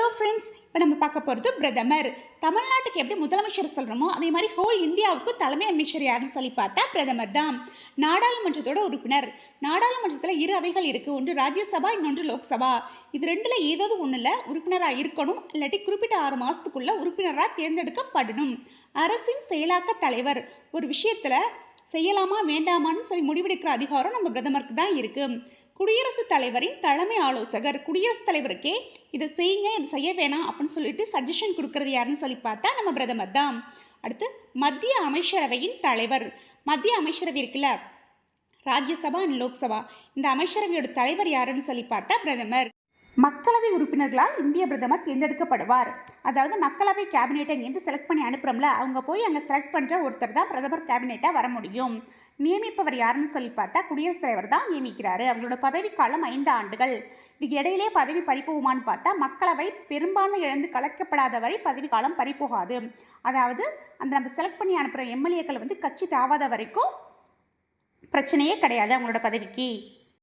Hello friends இப்போ நம்ம பார்க்க போகிறது பிரதமர். தமிழ்நாட்டுக்கு எப்படி முதலமைச்சர் சொல்கிறோமோ அதே மாதிரி ஹோல் இந்தியாவுக்கு தலைமை அமைச்சர் யாருன்னு சொல்லி பார்த்தா பிரதமர் தான். நாடாளுமன்றத்தோட உறுப்பினர். நாடாளுமன்றத்தில் இரு அவைகள் இருக்குது ஒன்று ராஜ்யசபா இன்னொன்று லோக்சபா. இது ரெண்டில் ஏதாவது ஒன்றில் உறுப்பினராக இருக்கணும் இல்லாட்டி குறிப்பிட்ட ஆறு மாதத்துக்குள்ளே உறுப்பினராக தேர்ந்தெடுக்கப்படணும். அரசின் செயலாக்க தலைவர் ஒரு விஷயத்தில் செய்யலாமா வேண்டாமான்னு சொல்லி முடிவெடுக்கிற அதிகாரம் நம்ம பிரதமருக்கு தான் இருக்குது குடியரசுத் தலைவரின் தலைமை ஆலோசகர் குடியரசுத் தலைவருக்கே இதை செய்யுங்க இது செய்ய வேணாம் அப்படின்னு சொல்லிட்டு சஜஷன் கொடுக்கறது யாருன்னு சொல்லி பார்த்தா நம்ம பிரதமர் தான். அடுத்து மத்திய அமைச்சரவையின் தலைவர். மத்திய அமைச்சரவை இருக்குல்ல ராஜ்யசபா அண்ட் லோக்சபா. இந்த அமைச்சரவையோட தலைவர் யாருன்னு சொல்லி பார்த்தா பிரதமர். மக்களவை உறுப்பினர்களால் இந்திய பிரதமர் தேர்ந்தெடுக்கப்படுவார். அதாவது மக்களவை கேபினெட்டை இங்கேருந்து செலக்ட் பண்ணி அனுப்புகிறோம்ல அவங்க போய் அங்கே செலக்ட் பண்ணுற ஒருத்தர் தான் பிரதமர் கேபினெட்டாக வர முடியும். நியமிப்பவர் யாருன்னு சொல்லி பார்த்தா குடியரசுத் தலைவர் தான் நியமிக்கிறாரு. அவங்களோட பதவிக்காலம் ஐந்து ஆண்டுகள். இதுக்கு இடையிலே பதவி பறிப்போகுமான்னு பார்த்தா மக்களவை பெரும்பான்மை இழந்து கலைக்கப்படாத வரை பதவிக்காலம் பறிப்போகாது. அதாவது அந்த நம்ம செலக்ட் பண்ணி அனுப்புகிற எம்எல்ஏக்கள் வந்து கட்சி தாவாத வரைக்கும் பிரச்சனையே கிடையாது அவங்களோட பதவிக்கு.